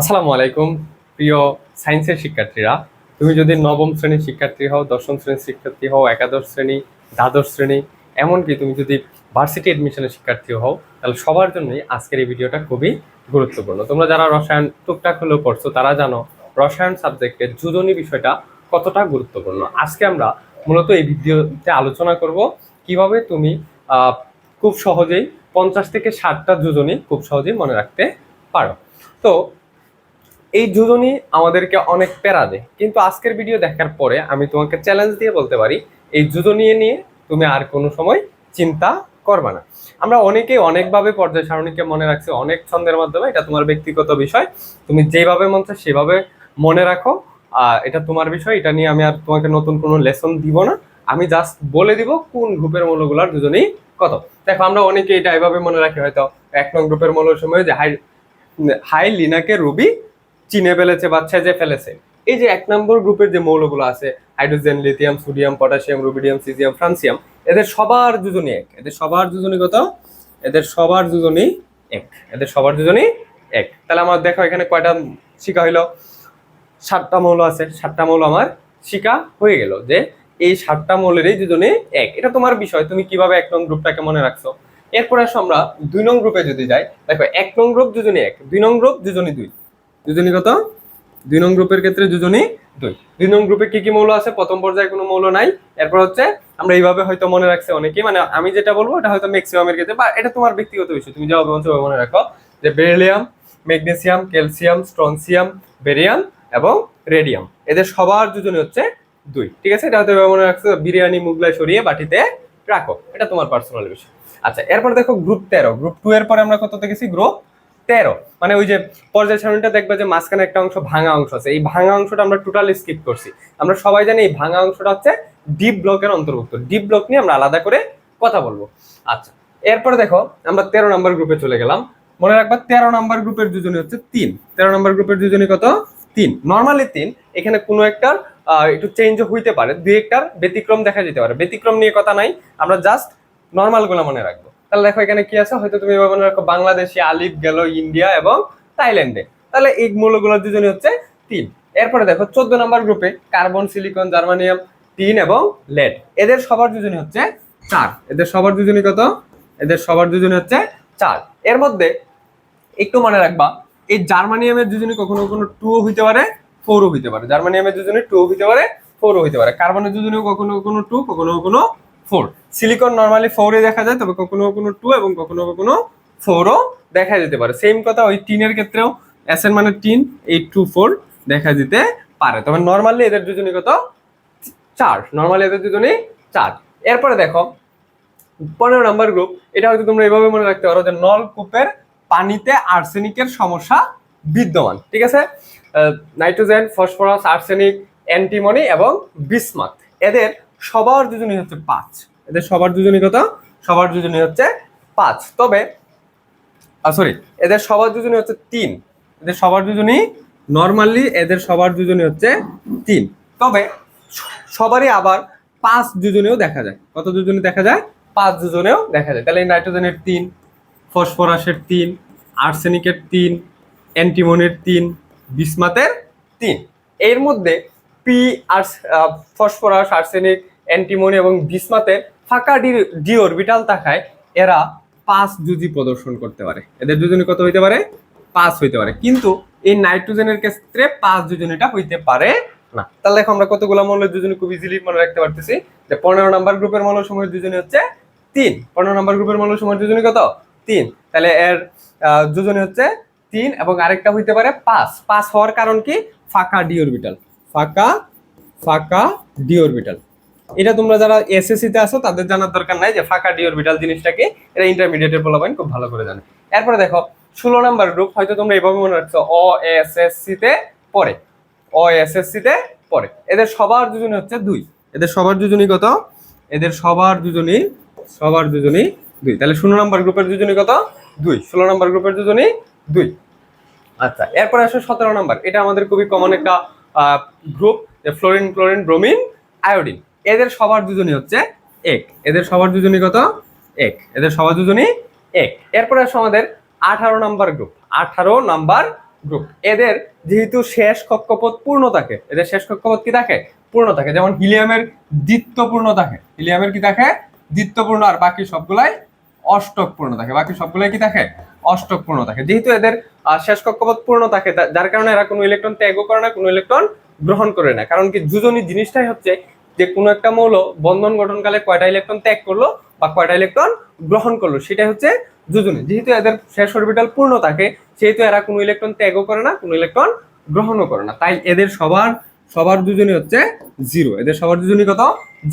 আসসালামু আলাইকুম, প্রিয় সায়েন্সের শিক্ষার্থীরা। তুমি যদি নবম শ্রেণির শিক্ষার্থী হও, দশম শ্রেণির শিক্ষার্থী হও, একাদশ শ্রেণি, দ্বাদশ শ্রেণি, এমনকি তুমি যদি ভার্সিটি এডমিশনের শিক্ষার্থী হও, তাহলে সবার জন্যই আজকের এই ভিডিওটা খুবই গুরুত্বপূর্ণ। তোমরা যারা রসায়ন টুকটাক হলেও পড়ছো, তারা জানো রসায়ন সাবজেক্টের যুজনী বিষয়টা কতটা গুরুত্বপূর্ণ। আজকে আমরা মূলত এই ভিডিওতে আলোচনা করব কীভাবে তুমি খুব সহজেই পঞ্চাশ থেকে ষাটটা যোজনী খুব সহজেই মনে রাখতে পারো। তো এই যোজনী আমাদেরকে অনেক প্যারা দেয়। কিন্তু আজকের ভিডিও দেখার পরে আমি তোমাকে চ্যালেঞ্জ দিয়ে বলতে পারি, এই যোজনী নিয়ে তুমি আর কোনো সময় চিন্তা করবে না। আমরা অনেকেই অনেকভাবে পর্যায় সারণীকে মনে রাখছি, অনেক ছন্দের মাধ্যমে, এটা তোমার ব্যক্তিগত বিষয়। তুমি যেভাবে মন চায় সেভাবে মনে রাখো। এটা তোমার বিষয়, এটা নিয়ে আমি আর তোমাকে নতুন কোনো লেসন দিব না। আমি জাস্ট বলে দিব কোন গ্রুপের মৌলগুলার দুজনেই কত। দেখো, আমরা অনেকে এটা এভাবে মনে রাখি হয়তো এক নং গ্রুপের মৌলের সময় যে হাই হাই লিনাকে রুবি চিনে ফেলেছে বা ছেজে ফেলেছে। এই যে এক নম্বর গ্রুপের যে মৌলগুলো আছে, hydrogen, lithium, sodium, potassium, rubidium, caesium, francium, এদের সবার দুজনই এক। এদের সবার দুজনই কত? এদের সবার দুজনই এক। এদের সবার দুজনই এক। তাহলে আমার দেখো এখানে কয়টা শিকা হইল? সাতটা মৌল আছে। সাতটা মৌল আমার শিকা হয়ে গেল যে এই সাতটা মৌলেরই দুজনে এক। এটা তোমার বিষয়, তুমি কীভাবে এক নং গ্রুপটাকে মনে রাখছো? এরপর আসো আমরা দুই নং গ্রুপে যদি যাই, দেখো এক নং গ্রুপ দুজনই এক, দুই নং গ্রুপ দুজনই দুই। দুজনই কত? দুই নং গ্রুপের ক্ষেত্রে দুজনই দুই। দুই নং গ্রুপে কি কি মৌল আছে? প্রথম পর্যায়ে কোনো মৌল নাই। এরপর হচ্ছে আমরা এইভাবে হয়তো মনে রাখছি অনেকেই। মানে আমি যেটা বলব, এটা হয়তো ম্যাক্সিমামের ক্ষেত্রে বা এটা তোমার ব্যক্তিগত বিষয় তুমি মন চায় মনে রাখো যে beryllium magnesium calcium strontium barium এবং রেডিয়াম এদের সবার দুজনে হচ্ছে দুই। ঠিক আছে? এটা হয়তো মনে রাখছো, বিরিয়ানি, মুগলাই সরিয়ে বাটিতে রাখো। এটা তোমার পার্সোনাল বিষয় আচ্ছা এরপর দেখো গ্রুপ তেরো। গ্রুপ টু এর পরে আমরা কত দেখেছি? গ্রুপ তেরো। মানে ওই যে পর্যায় সারণীটা দেখবে যে মাঝখানে একটা অংশ ভাঙা অংশ আছে। এই ভাঙা অংশটা আমরা টোটালি স্কিপ করছি। আমরা সবাই জানি এই ভাঙা অংশটা হচ্ছে ডিপ ব্লকের অন্তর্ভুক্ত। ডিপ ব্লক নিয়ে আমরা আলাদা করে কথা বলব। আচ্ছা এরপরে দেখো আমরা তেরো নম্বর গ্রুপে চলে গেলাম। মনে রাখবা তেরো নম্বর গ্রুপের দুজনই হচ্ছে তিন। তেরো নম্বর গ্রুপের দুজনই কত? তিন। নর্মালি তিন, এখানে কোনো একটার একটু চেঞ্জ হইতে পারে। দুই একটার ব্যতিক্রম দেখা যেতে পারে। ব্যতিক্রম নিয়ে কথা নাই। আমরা জাস্ট নর্মালগুলো মনে রাখব। তাহলে দেখো এখানে কি আছে? হয়তো তুমি মনে রাখো বাংলাদেশি আলিফ গেল ইন্ডিয়া এবং থাইল্যান্ডে। তাহলে এই মূলগুলোর দুজনই হচ্ছে তিন। এরপরে দেখো চোদ্দ নম্বর গ্রুপে কার্বন, সিলিকন, জার্মানিয়াম টিন এবং লেড। এদের সবার দুজনই হচ্ছে চার। এদের সবার দুজনই কত? এদের সবার দুজনই হচ্ছে চার। এর মধ্যে একটু মনে রাখবা, এই জার্মানিয়ামের দুজনই কখনো কখনো টু হইতে পারে ফোরও হইতে পারে। জার্মানিয়ামের দুজনে টু হইতে পারে ফোরও হইতে পারে। কার্বনের দুজনেও কখনো কখনো টু কখনো কখনো ফোর সিলিকন নর্মালি ফোরে দেখা যায়, তবে কখনো কখনো টু এবং কখনো কখনো ফোরও দেখা যেতে পারে। সেম কথা ওই টিনের ক্ষেত্রেও এর মানে টিন এই টু ফোর দেখা যেতে পারে। তবে নর্মালি এদের দুজনই কত? চার। নর্মালি এদের দুজনই চার। এরপরে দেখো পনেরো নাম্বার গ্রুপ এটা হয়তো তোমরা এভাবে মনে রাখতে পারো যে নলকূপের পানিতে আর্সেনিকের সমস্যা বিদ্যমান। ঠিক আছে? নাইট্রোজেন ফসফরাস আর্সেনিক অ্যান্টিমনি এবং বিসমাথ এদের সবার দুজনই হচ্ছে পাঁচ। এদের সবার দুজনই কত? সবার দুজনই হচ্ছে পাঁচ। তবে সরি এদের সবার দুজনই হচ্ছে তিন। এদের সবার দুজনই নর্মালি এদের সবার দুজনই হচ্ছে তিন। তবে সবারই আবার পাঁচ দুজনেও দেখা যায়। কত দুজনে দেখা যায়? পাঁচ দুজনেও দেখা যায়। তাহলে এই নাইট্রোজেনের তিন ফসফরাসের তিন আর্সেনিকের তিন অ্যান্টিমনের তিন বিসমাতের তিন। এর মধ্যে পি আর ফসফরাস আর্সেনিক অ্যান্টিমনি এবং বিসমাতের ফাঁকা ডি অরবিটাল থাকায় এরা পাঁচ জুজি প্রদর্শন করতে পারে। এদের দুজনে কত হইতে পারে? পাঁচ হইতে পারে। কিন্তু এই নাইট্রোজেনের ক্ষেত্রে পাঁচ দুজনেটা হইতে পারে না। তাহলে দেখো আমরা কতগুলো মৌলের দুজনে খুব ইজিলি মনে রাখতে পারতেছি যে পনেরো নাম্বার গ্রুপের মৌল সময়ের দুজনে হচ্ছে তিন। পনেরো নাম্বার গ্রুপের মৌল সময়ের দুজনে কত? তিন। তাহলে এর দুজনে হচ্ছে তিন এবং আরেকটা হইতে পারে পাঁচ। পাঁচ হওয়ার কারণ কি? ফাঁকা ডি অরবিটাল। ফাঁকা ফাঁকা ডি অরবিটাল। এটা তোমরা যারা এসএসসি তে আসো তাদের জানার দরকার নাই যে ফাঁকা ডি অরবিটাল জিনিসটাকে এটা ইন্টারমিডিয়েটের পোলাপাইন খুব ভালো করে জানে। এরপরে দেখো, ষোলো নাম্বার গ্রুপ হয়তো তোমরা এভাবে মনে রাখছো, অ এসএসসি তে পড়ে। অ এসএসসি তে পড়ে। এদের সবার দুজনই হচ্ছে দুই। এদের সবার দুজনই কত? এদের সবার দুজনই সবার দুজনই দুই। তাহলে ষোলো নাম্বার গ্রুপের দুজনই কত? দুই। ষোলো নাম্বার গ্রুপের দুজনই দুই। আচ্ছা এরপরে আসো সতেরো নাম্বার। এটা আমাদের খুবই কমন একটা group fluorine chlorine bromine iodine এদের সবার দুজনই হচ্ছে এক। এদের সবার দুজনই কত? এক। এদের সবার দুজনই এক। এরপরে আসো আমাদের আঠারো নাম্বার গ্রুপ আঠারো নাম্বার গ্রুপ এদের যেহেতু শেষ কক্ষপথ পূর্ণ থাকে, এদের শেষ কক্ষপথ কি থাকে? পূর্ণ থাকে। যেমন হিলিয়ামের দ্বিত্ব পূর্ণ থাকে। হিলিয়ামের কি থাকে? দ্বিত্ব পূর্ণ। আর বাকি সবগুলাই অষ্টক পূর্ণ থাকে। বাকি সবগুলাই কি থাকে? অষ্টক পূর্ণ থাকে। যেহেতু এদের শেষ কক্ষপথ পূর্ণ থাকে যার কারণে এরা কোনো ইলেকট্রন ত্যাগও করে না, কোনো ইলেকট্রন গ্রহণ করে না। কারণ কি যোজনী জিনিসটাই হচ্ছে যে কোনো একটা মৌল বন্ধন গঠনকালে কয়টা ইলেকট্রন ত্যাগ করল বা কয়টা ইলেকট্রন গ্রহণ করল, সেটাই হচ্ছে যোজনী। যেহেতু এদের শেষ অরবিটাল পূর্ণ থাকে, সেহেতু এরা কোনো ইলেকট্রন ত্যাগও করে না, কোনো ইলেকট্রন গ্রহণও করে না। তাই এদের সবার সবার দুজনই হচ্ছে জিরো এদের সবার দুজনই কত?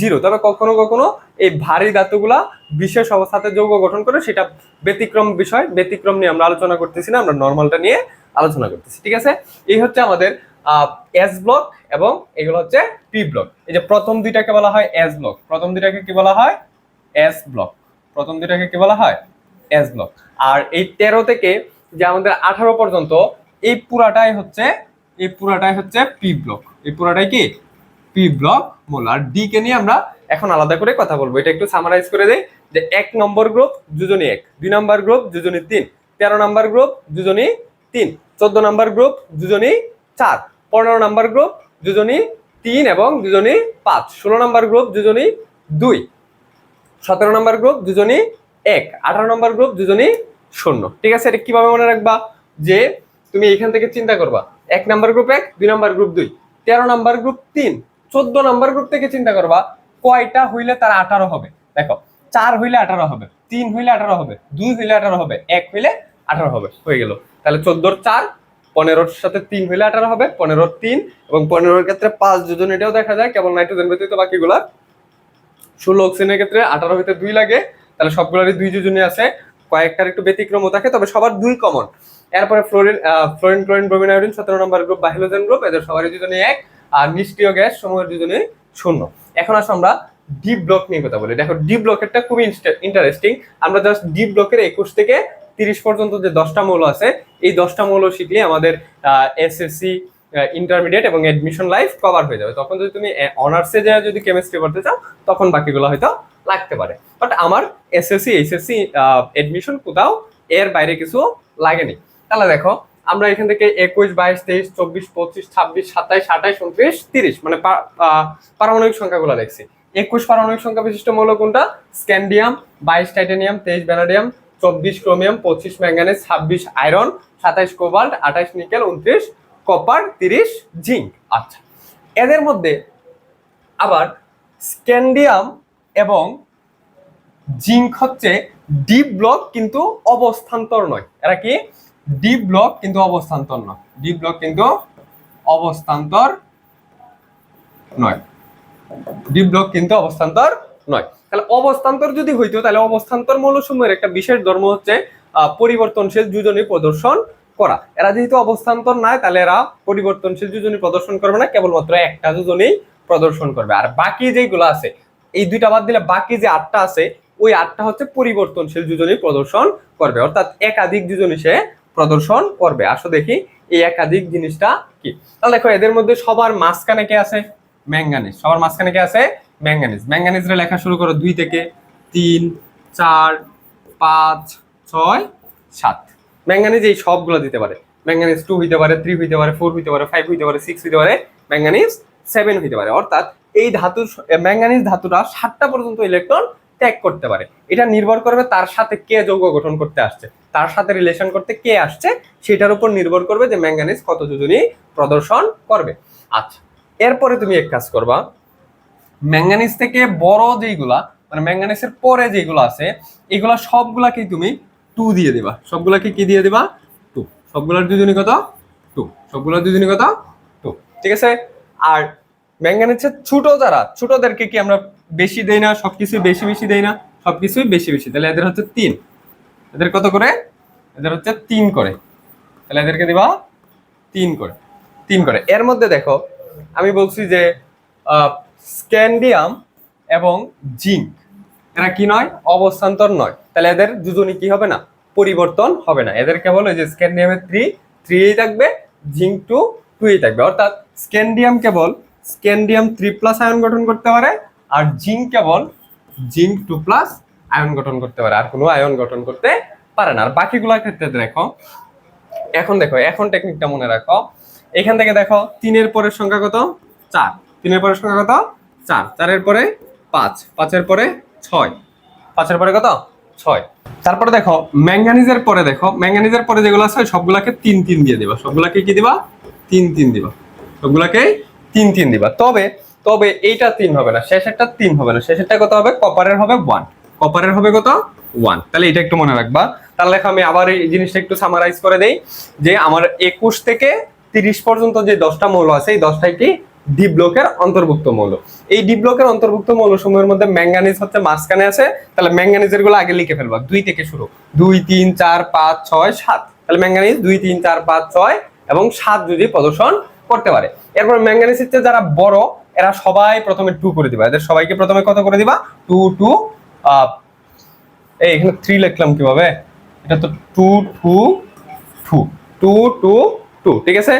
জিরো তবে কখনো কখনো এই ভারী ধাতুগুলা বিশেষ অবস্থাতে যৌগ গঠন করে, সেটা ব্যতিক্রম বিষয়। ব্যতিক্রম নিয়ে আমরা আলোচনা করতেছি না, আমরা নর্মালটা নিয়ে আলোচনা করতেছি। ঠিক আছে? এই হচ্ছে আমাদের এস ব্লক এবং এগুলো হচ্ছে পি ব্লক এই যে প্রথম দুইটাকে বলা হয় এস ব্লক প্রথম দুইটাকে কি বলা হয়? এস ব্লক প্রথম দুইটাকে কি বলা হয়? এস ব্লক আর এই তেরো থেকে যে আমাদের আঠারো পর্যন্ত, এই পুরাটাই হচ্ছে, এই পুরাটাই হচ্ছে পি ব্লক এই পুরাটাই কি? পি ব্লক মূল। আর ডি কে নিয়ে আমরা এখন আলাদা করে কথা বলব। এটা একটু সামারাইজ করে দেই যে এক নম্বর গ্রুপ দুজনই এক। দুই নম্বর গ্রুপ দুজনই তিন। তেরো নম্বর গ্রুপ দুজনই তিন। চোদ্দ নম্বর গ্রুপ দুজনই চার। পনেরো নাম্বার গ্রুপ দুজনই তিন এবং দুজনই পাঁচ। ষোলো নাম্বার গ্রুপ দুজনই দুই। সতেরো নাম্বার গ্রুপ দুজনই এক। আঠারো নাম্বার গ্রুপ দুজনই শূন্য। ঠিক আছে, এটা কীভাবে মনে রাখবা? যে তুমি এখান থেকে চিন্তা করবা, এক নাম্বার গ্রুপ এক, দুই নাম্বার গ্রুপ দুই। তেরো নাম্বার গ্রুপ তিন। চোদ্দ নাম্বার গ্রুপ থেকে চিন্তা করবা, কয়টা হইলে তার আঠারো হবে? দেখো, চার হইলে আঠারো হবে, তিন হইলে আঠারো হবে, দুই হইলে আঠারো হবে, এক হইলে আঠারো হবে। হয়ে গেল। তাহলে চোদ্দোর চার পনেরোর সাথে তিন হইলে আঠারো হবে পনেরো তিন এবং পনেরোর ক্ষেত্রে পাঁচ যোজন এটাও দেখা যায়, কেবল নাইট্রোজেন ব্যতীত বাকিগুলা। ষোলো অক্সিজেনের ক্ষেত্রে আঠারো হইতে দুই লাগে, তাহলে সবগুলোরই দুই যোজনী আছে, কয়েকটার একটু ব্যতিক্রমও থাকে, তবে সবার দুই কমন এরপরে fluorine fluorine chlorine bromine iodine সতেরো নম্বর গ্রুপ বা হ্যালোজেন গ্রুপ এদের সবারই দুজনে এক, আর নিষ্ক্রিয় গ্যাস সমূহের দুজনে শূন্য। এখন আসো আমরা ডি ব্লক নিয়ে কথা বলি। দেখো ডি ব্লকেরটা খুবই ইন্টারেস্টিং আমরা জাস্ট ডি ব্লকের একুশ থেকে তিরিশ পর্যন্ত যে দশটা মৌল আছে, এই দশটা মৌল শিখলে আমাদের এসএসসি ইন্টারমিডিয়েট এবং এডমিশন লাইফ কভার হয়ে যাবে। তখন যদি তুমি অনার্সে যায় যদি কেমিস্ট্রি পড়তে চাও, তখন বাকিগুলো হয়তো লাগতে পারে। বাট আমার এসএসসি এইচএসসি এডমিশন কোথাও এর বাইরে কিছু লাগেনি তাহলে দেখো, আমরা এখান থেকে একুশ, বাইশ, তেইশ, চব্বিশ, পঁচিশ, ছাব্বিশ, সাতাইশ, আঠাইশ, উনত্রিশ, তিরিশ মানে পারমাণবিক সংখ্যাগুলো দেখছি। একুশ পারমাণবিক সংখ্যা বিশিষ্ট মৌল কোনটা? স্ক্যান্ডিয়াম, বাইশ টাইটেনিয়াম, তেইশ ভ্যানাডিয়াম চব্বিশ ক্রোমিয়াম, পঁচিশ ম্যাঙ্গানিজ, ছাব্বিশ আয়রন, সাতাইশ কোবাল্ট, আঠাইশ নিকেল, উনত্রিশ কপার, তিরিশ জিঙ্ক। আচ্ছা এদের মধ্যে আবার স্ক্যান্ডিয়াম এবং জিঙ্ক হচ্ছে ডিপ ব্লক কিন্তু অবস্থান্তর নয়। এরা কি? ডিপ ব্লক কিন্তু অবস্থান্তর নয়। ডিপ ব্লক কিন্তু অবস্থান্তর নয়। ডিপ ব্লক কিন্তু অবস্থান্তর নয়। তাহলে অবস্থান্তর যদি হইতো, তাহলে অবস্থান্তর মৌলসমূহের একটা বিশেষ ধর্ম হচ্ছে পরিবর্তনশীল যোজনী প্রদর্শন করা। এরা যেহেতু অবস্থান্তর নয় তাহলে এরা পরিবর্তনশীল যোজনী প্রদর্শন করবে না, কেবলমাত্র একটা যোজনেই প্রদর্শন করবে। আর বাকি যেগুলো আছে, এই দুইটা বাদ দিলে বাকি যে আটটা আছে, ওই আটটা হচ্ছে পরিবর্তনশীল যোজনী প্রদর্শন করবে। অর্থাৎ একাধিক যোজনী সে প্রদর্শন করবে। আসো দেখি, এই একাধিক জিনিসটা কি? তাহলে দেখো, এদের মধ্যে সবার মাঝখানে কে আছে? ম্যাঙ্গানিজ। সবার মাঝখানে কে আছে? ম্যাঙ্গানিজ ম্যাঙ্গানিজরা লেখা শুরু করো দুই থেকে তিন, চার, পাঁচ, ছয়, সাত। ম্যাঙ্গানিজ এই সবগুলো দিতে পারে। ম্যাঙ্গানিজ টু হইতে পারে থ্রি হইতে পারে ফোর হইতে পারে ফাইভ হইতে পারে সিক্স হইতে পারে ম্যাঙ্গানিজ সেভেন হইতে পারে। অর্থাৎ এই ধাতুর ম্যাঙ্গানিজ ধাতুটা সাতটা পর্যন্ত ইলেকট্রন ত্যাগ করতে পারে। এটা নির্ভর করবে তার সাথে কে যৌগ গঠন করতে আসছে। তার সাথে রিলেশন করতে কে আসছে, সেটার উপর নির্ভর করবে যে ম্যাঙ্গানিজ কত যোজনী প্রদর্শন করবে। আচ্ছা এরপরে তুমি এক কাজ করবা। ম্যাঙ্গানিজ থেকে বড় যেইগুলা মানে ম্যাঙ্গানিজের পরে যেগুলো আছে, এগুলা সবগুলাকেই তুমি টু দিয়ে দিবা। সবগুলাকে কি দিয়ে দিবা? টু সবগুলার দুজনই কত? টু সবগুলার দুজনই কত? টু ঠিক আছে? আর ম্যাঙ্গানিজের ছোট যারা, ছোটদেরকে কি আমরা বেশি দেই না? সবকিছুই বেশি বেশি দেই না? সবকিছুই বেশি বেশি। তাহলে এদের হচ্ছে তিন। এদের কত করে? এদের হচ্ছে তিন করে। তাহলে এদেরকে দিবা তিন করে। তিন করে। এর মধ্যে দেখো, আমি বলছি যে স্ক্যান্ডিয়াম এবং জিঙ্ক। এরা কি নয়? অবস্থান্তর নয়। তাহলে এদের দুজনই কি হবে না? পরিবর্তন হবে না। এদের কেবল ওই যে স্ক্যান্ডিয়ামের থ্রি থ্রিই থাকবে, জিঙ্ক টু টুই থাকবে। অর্থাৎ স্ক্যান্ডিয়াম কেবল স্ক্যান্ডিয়াম থ্রি প্লাস আয়ন গঠন করতে পারে আর জিঙ্ক কেবল জিঙ্ক টু প্লাস আয়ন গঠন করতে পারে। আর কোনো আয়ন গঠন করতে পারে না। আর বাকিগুলোর ক্ষেত্রে দেখো, এখন দেখো, এখন টেকনিকটা মনে রাখো। এখান থেকে দেখো, তিনের পরের সংখ্যা কত? চার। তিনের সংখ্যা কত? চার। চারের পরে পাঁচ। পাঁচের পরে ছয়। পাঁচের পরে কত? ছয়। তারপরে দেখো, ম্যাঙ্গানিজের পরে দেখো, ম্যাঙ্গানিজের পরে যেগুলো আছে, সবগুলাকে তিন তিন দিয়ে দিবা। সবগুলাকে কি দিবা? তিন তিন দিবা। সবগুলাকে তিন তিন দিবা। তবে তবে এইটা তিন হবে না। শেষেরটা তিন হবে না। শেষেরটা কত হবে? কপারের হবে ওয়ান কপারের হবে কত? ওয়ান তাহলে এটা একটু মনে রাখবা। তাহলে আমি আবার এই জিনিসটা একটু সামারাইজ করে দেই যে আমার একুশ থেকে তিরিশ পর্যন্ত যে দশটা মৌল আছে, এই দশটাই কি ডি ব্লকের অন্তর্ভুক্ত মৌল। এই ডি ব্লকের অন্তর্ভুক্ত মৌল সমূহের মধ্যে ম্যাঙ্গানিজ হচ্ছে মাঝখানে আছে, তাহলে ম্যাঙ্গানিজেরগুলো আগে লিখে ফেলবা। দুই থেকে শুরু। দুই, তিন, চার, পাঁচ, ছয়, সাত। তাহলে ম্যাঙ্গানিজ দুই, তিন, চার, পাঁচ, ছয় এবং সাত যদি প্রদর্শন করতে পারে। এরপর ম্যাঙ্গানিজ হচ্ছে যারা বড়, এরা সবাই প্রথমে টু করে দিবা। এদের সবাইকে প্রথমে কত করে দিবা? টু টু এই এখানে থ্রি লিখলাম কীভাবে? এটা তো two two two two two two ঠিক আছে?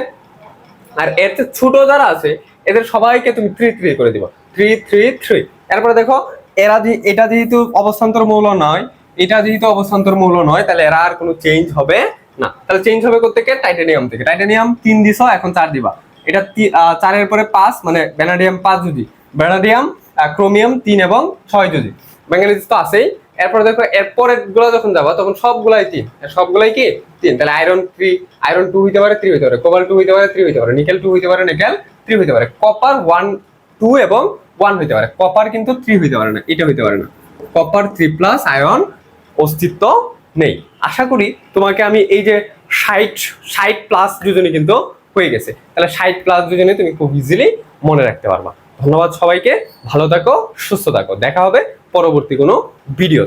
আর চেয়ে ছোট যারা আছে এদের সবাইকে তুমি থ্রি থ্রি করে দিবা। থ্রি থ্রি থ্রি এরপরে দেখো, এরা এটা যেহেতু অবস্থান্তর মৌল নয়, এটা যেহেতু অবস্থান্তর মৌল নয়, তাহলে এরা আর কোনো চেঞ্জ হবে না। তাহলে চেঞ্জ হবে কোথেকে টাইটানিয়াম থেকে। টাইটানিয়াম তিন দিছ, এখন চার দিবা। এটা চারের পরে পাঁচ মানে ভ্যানাডিয়াম পাঁচ যদি। ভ্যানাডিয়াম ক্রোমিয়াম তিন এবং ছয় যদি। ম্যাঙ্গানিজ তো আছেই। এরপরে দেখো এরপরে গুলো যখন যাবা, তখন সবগুলাই তিন। সবগুলাই কি? তিন। তাহলে আয়রন থ্রি আয়রন টু হইতে পারে থ্রি হইতে পারে। কোবাল টু হইতে পারে থ্রি হইতে পারে। নিকেল টু হইতে পারে নিকেল থ্রি হইতে পারে। কপার ওয়ান টু এবং ওয়ান হইতে পারে। কপার কিন্তু থ্রি হইতে পারে না, এটা হইতে পারে না। কপার থ্রি প্লাস আয়রন অস্তিত্ব নেই। আশা করি তোমাকে আমি এই যে ষাট ষাট প্লাস দুজনে কিন্তু হয়ে গেছে। তাহলে ষাট প্লাস দুজনে তুমি খুব ইজিলি মনে রাখতে পারবা। ধন্যবাদ সবাইকে। ভালো থাকো, সুস্থ থাকো। দেখা হবে পরবর্তী কোনো ভিডিও